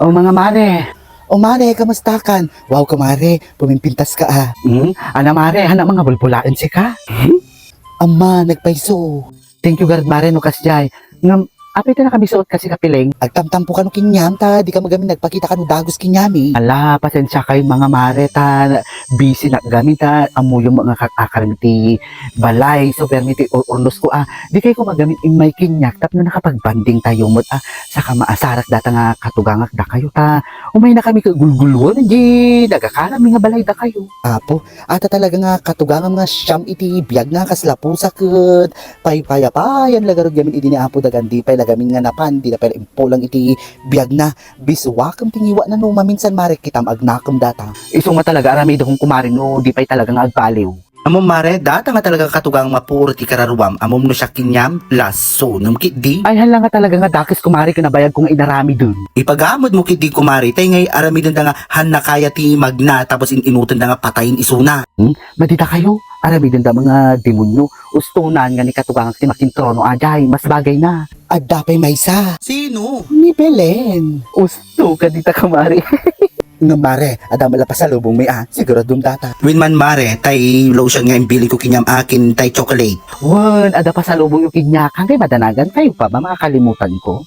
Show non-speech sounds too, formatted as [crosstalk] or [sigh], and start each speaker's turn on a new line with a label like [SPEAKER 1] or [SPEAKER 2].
[SPEAKER 1] O mga mare.
[SPEAKER 2] O mare, kamusta kan? Wow, kumare, pumimpintas ka ah.
[SPEAKER 1] Hmm? Ana mare, hana mga bulbulaan si ka.
[SPEAKER 2] Ama, nagpaiso.
[SPEAKER 1] Thank you God mare no kasjay. Ngam, apit na kami suot kasi kapiling.
[SPEAKER 2] Agtamtampo ka no kinyam ta, di ka magamin nagpakita ka no dagos kinyami.
[SPEAKER 1] Ala, pasensya kayo mga mare ta. Busy na gamit ta. Amo yung mga kakaramiti balay. So, permiti urnos ko ah. Di kayo ko magamit in may kinyak. Tap na nakapagbanding tayo mo ah. Saka maasarak data nga katugangak da kayo ta. Umay na kami kagulgulon. Di, nagakarami nga balay da kayo.
[SPEAKER 2] Apo, ata talaga nga katugangan nga siyam iti biyag nga kaslapusa ket paypayapayan lagarod gamin iti ni Apo dagandi pay lagamin nga napan di na pala impulang iti biyag na biswakam tingiwa na no maminsan mare kitam agnakam data.
[SPEAKER 1] Iso nga talaga arami kong kumarin no. Di pa'y talaga nga agpaliw.
[SPEAKER 3] Amom mare, data nga talaga katugang mapuro ti kararuam, amom no siya kinyam, laso, num di.
[SPEAKER 1] Ay hala nga talaga nga dakis kumari kinabayag ko nga inarami dun.
[SPEAKER 3] Ipagamod mo kidi kumari, tay ngay aramidin da nga han na kaya ti magna, tapos inutan da nga patayin isuna.
[SPEAKER 1] Madita kayo. Arami din da mga demonyo. Ustunan nga ni katugang ti making trono ajay. Mas bagay na.
[SPEAKER 2] Adda pay maysa
[SPEAKER 3] Sino?
[SPEAKER 2] ni Belen.
[SPEAKER 1] Usto ka dita kumari. [laughs]
[SPEAKER 2] Nga mare, ada malapasalubong may ah, siguradong data.
[SPEAKER 3] Winman mare, tay lotion nga imbili ko kinyam akin, tay chocolate.
[SPEAKER 1] Wan, ada pa sa lubong yung kinyakan kay madanagan kayo pa ba makakalimutan ko?